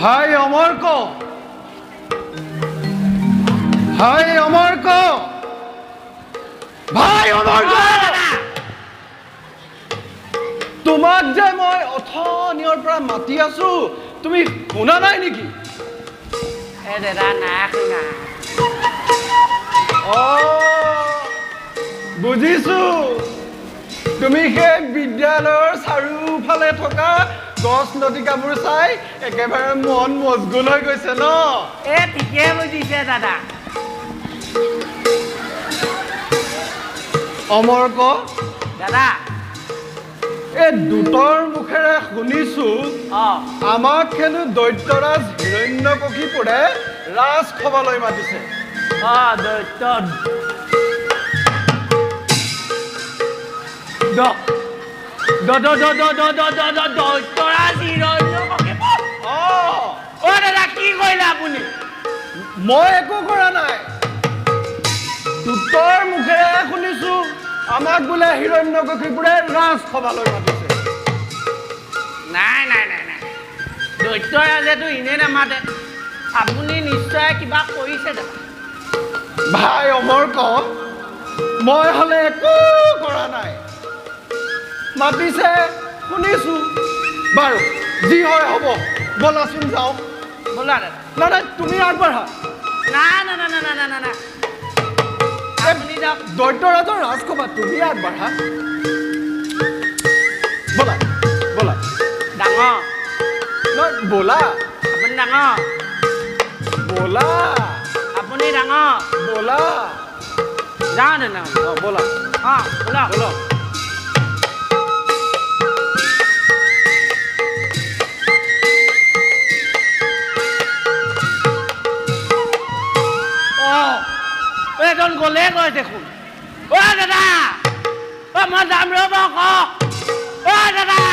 ভাই অমৰ্ক। ভাই অমৰ্ক। ভাই অমৰ্ক। তোমাক যে মই অথনিয়ৰ পৰা মাতি আছো তুমি শুনা নাই নেকি? বুজিছো। তুমি সেই বিদ্যালয়ৰ চাৰিওফালে থকা গছ লতিকাবোৰ চাই একেবাৰে মন মজগুল হৈ গৈছে ন? এ ঠিকে বুজিছে দাদা। অমৰ্ক দাদা। এই দুটৰ মুখেৰে শুনিছো। আমাক হেনো দৈত্যৰাজ হিৰণ্যকশিপুৰে ৰাজসভালৈ মাতিছে। অ দৈত্য। Do do do do do do do do দহতৰা চিৰল অ' দাদা কি কৰিলে আপুনি? মই একো কৰা নাই। দুটৰ মুখেৰে শুনিছো আমাক বোলে হিৰণ্য কশিপুৰে ৰাজসভালৈ মাতিছে। নাই নাই নাই নাই। দৈত্যৰাজেতো এনেই নামাতে। আপুনি নিশ্চয় কিবা কৰিছে দাদা। ভাই অমৰ কওঁ মই হ'লে একো কৰা নাই। মাতিছে শুনিছোঁ? বাৰু যি হয় হ'ব ব'লাচোন যাওঁ। ব'লা দাদা। নাই তুমি আগবাঢ়া। নাই নাই নাই নাই নাই নাই নাই আপুনি যাওক। দৈত্যৰাজৰ ৰাজসভা তুমি আগবাঢ়া। ব'লা ব'লা। ডাঙৰ। ব'লা। আপুনি ডাঙৰ। ব'লা। আপুনি ডাঙৰ। ব'লা। যাওঁ দাদা অঁ ব'লা। অঁ ব'লা। বলক গ'লে কয় দেখোন। অ' দাদা! অ' মই দাম ৰ'ব কওক অ' দাদা!